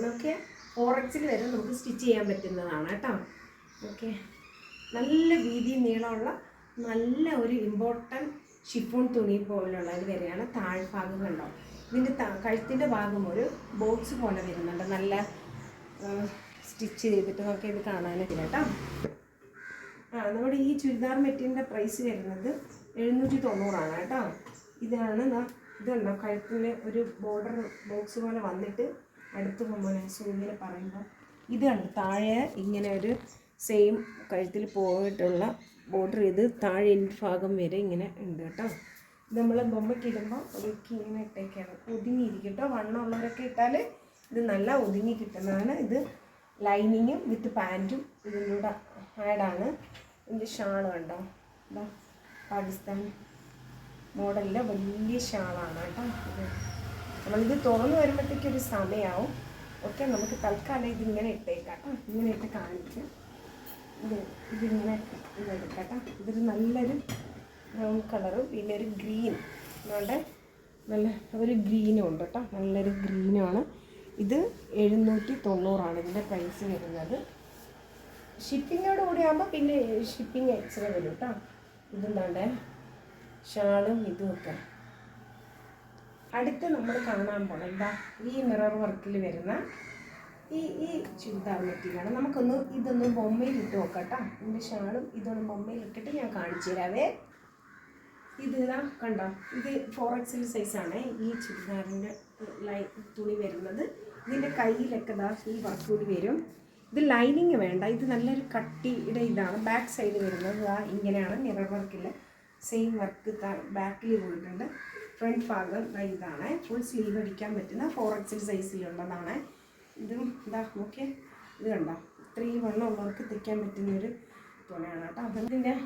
എന്നൊക്കെ ഓറഞ്ചിൽ വരെ നമുക്ക് സ്റ്റിച്ച് ചെയ്യാൻ പറ്റുന്നതാണ് കേട്ടോ. ഓക്കെ. നല്ല വീതി നീളമുള്ള നല്ല ഒരു ഇമ്പോർട്ടന്റ് ഷിഫോൺ തുണി പോലുള്ള ഇത് വരെയാണ് താഴ്ഭാഗം കണ്ടോ. ഇതിന്റെ ത കഴുത്തിന്റെ ഭാഗം ഒരു ബോക്സ് പോലെ വരുന്നുണ്ട്. നല്ല സ്റ്റിച്ച് ചെയ്തിട്ട് നമുക്ക് ഇത് കാണാനൊക്കെ കേട്ടോ. ആ നമ്മുടെ ഈ ചുരിദാർ മെറ്റീരിയലിന്റെ പ്രൈസ് വരുന്നത് എഴുന്നൂറ്റി തൊണ്ണൂറാണ് കേട്ടോ. ഇതാണ് ഇതുണ്ടോ കഴുത്തിൽ ഒരു ബോർഡർ ബോക്സ് പോലെ വന്നിട്ട് അടുത്ത് പോകുമ്പോൾ സൂര്യനെ പറയുമ്പോൾ ഇത് താഴെ ഇങ്ങനെ ഒരു സെയിം കഴുത്തിൽ പോയിട്ടുള്ള ബോർഡർ ഇത് താഴെ എന്റെ ഭാഗം വരെ ഇങ്ങനെ ഉണ്ട് കേട്ടോ. ഇത് നമ്മൾ ബൊമ്മയ്ക്ക് ഒരു ഇങ്ങനെ ഇട്ടേക്കാണ്. ഒതുങ്ങിയിരിക്കും കേട്ടോ വണ്ണമുള്ളവരൊക്കെ ഇട്ടാൽ ഇത് നല്ല ഒതുങ്ങി കിട്ടുന്നതാണ്. ഇത് ലൈനിങ്ങും വിത്ത് പാന്റും ഇതിലൂടെ ആഡാണ് ഇതിന്റെ ഷാൾ കണ്ടോ? ഇതാ പാകിസ്ഥാൻ മോഡലിലെ വലിയ ഷാളാണ് കേട്ടോ നമ്മളിത് തുറന്നു വരുമ്പോഴത്തേക്ക് ഒരു സമയമാവും ഓക്കെ നമുക്ക് തൽക്കാലം ഇതിങ്ങനെ ഇട്ടേക്കാം. ഇങ്ങനെ ഇട്ട് കാണിക്കും ഇത് ഇതിങ്ങനെ ഇതെടുക്കട്ടോ ഇതൊരു നല്ലൊരു ബ്രൗൺ കളറും പിന്നെ ഒരു ഗ്രീൻ അതുകൊണ്ട് നല്ല ഒരു ഗ്രീനും ഉണ്ട് കേട്ടോ. നല്ലൊരു ഗ്രീനുമാണ് ഇത് എഴുന്നൂറ്റി തൊണ്ണൂറാണ് ഇതിന്റെ പ്രൈസ് വരുന്നത്. ഷിപ്പിങ്ങോട് കൂടി ആകുമ്പോൾ പിന്നെ ഷിപ്പിംഗ് എക്സ്ട്രാ വരും കേട്ടോ. ഇതും വേണ്ടേ? ഷാളും ഇതുമൊക്കെ അടുത്ത് നമ്മൾ കാണാൻ പോണം. എന്താ ഈ മിറർ വർക്കിൽ വരുന്ന ഈ ഈ ചുരിദാർ മെറ്റീരിയലാണ് നമുക്കൊന്ന് ഇതൊന്ന് ബൊമ്മയിൽ ഇട്ട് നോക്കാം എന്റെ ഷാളും ഇതൊന്ന് ബൊമ്മയിൽ ഇട്ടിട്ട് ഞാൻ കാണിച്ചു തരാവേ. ഇത് ഇതാ കണ്ടോ? ഇത് ഫോർ എക്സൽ സൈസാണ് ഈ ചുരിദാറിന്റെ ലൈ തുണി വരുന്നത്. ഇതിന്റെ കയ്യിലൊക്കെ ഇതാ ഈ വർക്ക് കൂടി വരും. ഇത് ലൈനിങ് വേണ്ട. ഇത് നല്ലൊരു കട്ടിയുടെ ഇതാണ്. ബാക്ക് സൈഡ് വരുന്നത് ഇങ്ങനെയാണ് മിറർ വർക്കിൽ സെയിം വർക്ക് ബാക്കിൽ പോയിട്ടുണ്ട് ഫ്രണ്ട് ഭാഗം ഇതാണ്. ഫുൾ സ്ലീവ് അടിക്കാൻ പറ്റുന്ന ഫോർ എക്സൽ സൈസിലുള്ളതാണ് ഇതും ഇതാ ഓക്കെ ഇത് കണ്ടോ? ഇത്രയും വെള്ളം ഉള്ളവർക്ക് തെക്കാൻ പറ്റുന്നൊരു തുണിയാണ് കേട്ടോ. അപ്പം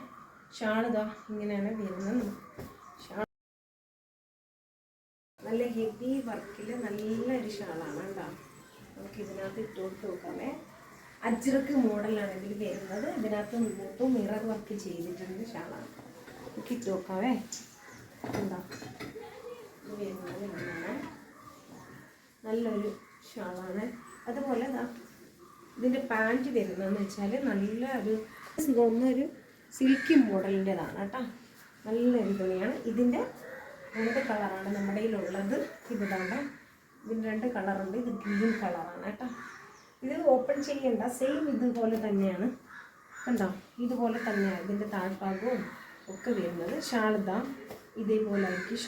ഷാൾ ഇതാ ഇങ്ങനെയാണ് വരുന്നത്. ഷാൾ നല്ല ഹെവി വർക്കിൽ നല്ലൊരു ഷാളാണ് കേട്ടോ. നമുക്ക് ഇതിനകത്ത് ഇട്ട് കൊടുത്ത് നോക്കാമേ. അജ്രക്ക് മോഡലാണ് ഇതിൽ വരുന്നത് ഇതിനകത്ത് മൊത്തം മിറർ വർക്ക് ചെയ്തിട്ടുണ്ട് ഷാളാണ്. നമുക്ക് ഇട്ട് നോക്കാവേ എന്താ നല്ലൊരു ഷാളാണ്. അതുപോലെ ഇതിന്റെ പാന്റ് വരുന്നതെന്ന് വെച്ചാൽ നല്ല ഒരു തോന്നുന്നൊരു സിൽക്കി മോഡലിന്റെതാണ് കേട്ടോ. നല്ലൊരു തുണിയാണ്. ഇതിന്റെ രണ്ട് കളറാണ് നമ്മുടെ കയ്യിലുള്ളത്. ഇതാണ് ഇതിന്റെ രണ്ട് കളറുണ്ട്. ഇത് ഗ്രീൻ കളറാണ് കേട്ടോ. ഇത് ഓപ്പൺ ചെയ്യണ്ട സെയിം ഇതുപോലെ തന്നെയാണ്. കണ്ടോ? ഇതുപോലെ തന്നെയാണ് ഇതിന്റെ താഴ്ഭാഗവും ഒക്കെ വരുന്നത്. ഷാളിതാ ഇതേപോലെ ആയിരിക്കും